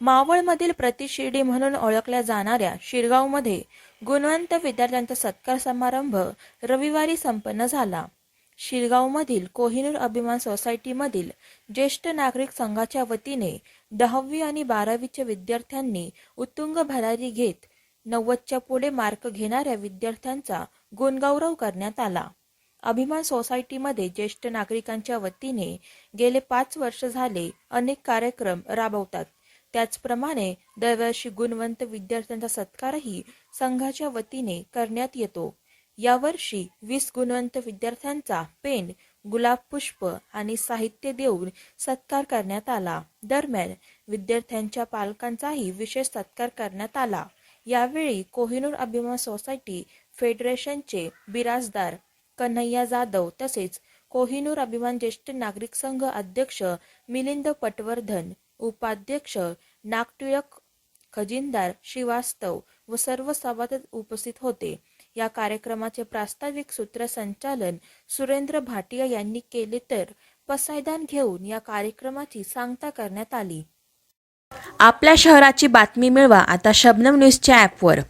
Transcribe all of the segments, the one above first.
मावळमधील प्रतिशिर्डी म्हणून ओळखल्या जाणाऱ्या शिरगावमध्ये गुणवंत विद्यार्थ्यांचा सत्कार समारंभ रविवारी संपन्न झाला. शिरगावमधील कोहिनूर अभिमान सोसायटीमधील ज्येष्ठ नागरिक संघाच्या वतीने दहावी आणि बारावीच्या विद्यार्थ्यांनी उत्तुंग भरारी घेत नव्वदच्या पुढे मार्क घेणाऱ्या विद्यार्थ्यांचा गुणगौरव करण्यात आला. अभिमान सोसायटीमध्ये ज्येष्ठ नागरिकांच्या वतीने गेले पाच वर्ष झाले अनेक कार्यक्रम राबवतात. त्याचप्रमाणे दरवर्षी गुणवंत विद्यार्थ्यांचा सत्कारही संघाच्या वतीने करण्यात येतो. यावर्षी वीस गुणवंत विद्यार्थ्यांचा पेन गुलाब पुष्प आणि साहित्य देऊन सत्कार करण्यात आला. दरम्यान विद्यार्थ्यांच्या पालकांचाही विशेष सत्कार करण्यात आला. यावेळी कोहिनूर अभिमान सोसायटी फेडरेशनचे बिराजदार कन्हैया जाधव तसेच कोहिनूर अभिमान ज्येष्ठ नागरिक संघ अध्यक्ष मिलिंद पटवर्धन उपाध्यक्ष नागटिळक खजिनदार श्रीवास्तव व सर्व सभासद उपस्थित होते. या कार्यक्रमाचे प्रास्ताविक सूत्रसंचालन सुरेंद्र भाटिया यांनी केले तर पसायदान घेऊन या कार्यक्रमाची सांगता करण्यात आली. आपल्या शहराची बातमी मिळवा आता शबनम न्यूजच्या ॲपवर.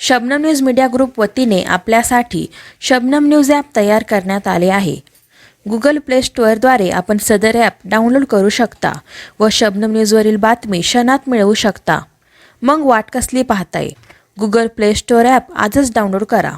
शबनम न्यूज मीडिया ग्रुप वतीने आपल्यासाठी शबनम न्यूज ॲप तयार करण्यात आले आहे. गुगल प्ले स्टोअरद्वारे आपण सदर ॲप डाउनलोड करू शकता व शबनम न्यूजवरील बातमी क्षणात मिळवू शकता. मग वाट कसली पाहताय? गुगल प्ले स्टोअर ॲप आजच डाउनलोड करा.